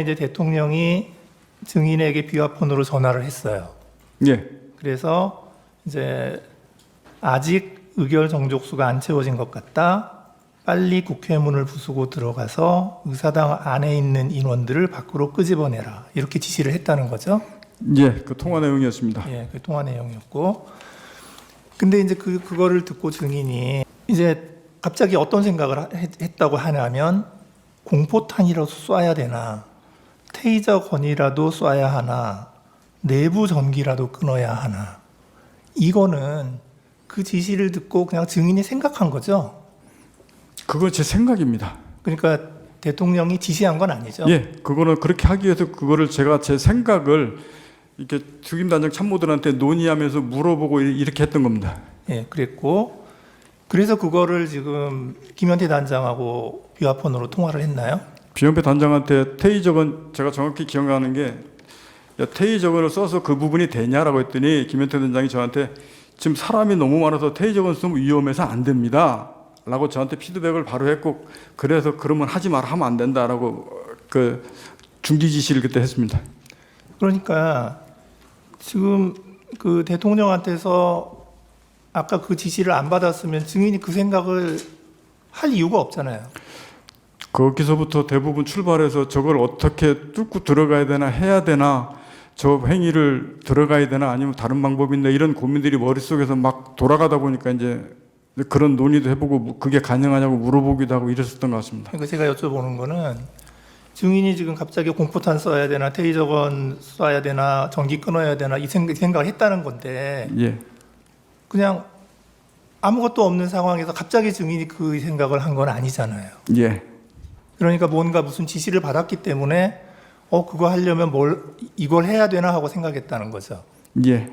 이제 대통령이 증인에게 비화폰으로 전화를 했어요. 예. 그래서 이제 아직 의결 정족수가 안 채워진 것 같다. 빨리 국회문을 부수고 들어가서 의사당 안에 있는 인원들을 밖으로 끄집어내라. 이렇게 지시를 했다는 거죠. 예. 그 통화 내용이었습니다. 예, 그 통화 내용이었고. 근데 이제 그 그거를 듣고 증인이 이제 갑자기 어떤 생각을 하- 했- 했다고 하냐면 공포탄이라도 쏴야 되나, 테이저 건이라도 쏴야 하나, 내부 전기라도 끊어야 하나. 이거는 그 지시를 듣고 그냥 증인이 생각한 거죠. 그건 제 생각입니다. 그러니까 대통령이 지시한 건 아니죠. 예. 그거는 그렇게 하기 위해서 그거를 제가 제 생각을 이렇게 특임단장 참모들한테 논의하면서 물어보고 이- 이렇게 했던 겁니다. 예, 그랬고 그래서 그거를 지금 김현태 단장하고 비화폰으로 통화를 했나요? 비연패 단장한테 테이저건 제가 정확히 기억나는 게 야, 테이저건을 써서 그 부분이 되냐라고 했더니 김현태 단장이 저한테 지금 사람이 너무 많아서 테이저건 쓰면 위험해서 안 됩니다. 라고 저한테 피드백을 바로 했고 그래서 그러면 하지 마라 하면 안 된다라고 그 중지 지시를 그때 했습니다. 그러니까 지금 그 대통령한테서 아까 그 지시를 안 받았으면 증인이 그 생각을 할 이유가 없잖아요. 거기서부터 대부분 출발해서 저걸 어떻게 뚫고 들어가야 되나 해야 되나 저 행위를 들어가야 되나 아니면 다른 방법이 있나 이런 고민들이 머릿속에서 막 돌아가다 보니까 이제 그런 논의도 해보고 뭐 그게 가능하냐고 물어보기도 하고 이랬었던 것 같습니다. 그러니까 제가 여쭤보는 거는 증인이 지금 갑자기 공포탄 써야 되나 테이저건 쏴야 되나 전기 끊어야 되나 이 생- 생각을 했다는 건데 예. 그냥 아무것도 없는 상황에서 갑자기 증인이 그 생각을 한 건 아니잖아요. 예. 그러니까 뭔가 무슨 지시를 받았기 때문에 어 그거 하려면 뭘 이걸 해야 되나 하고 생각했다는 거죠. 예.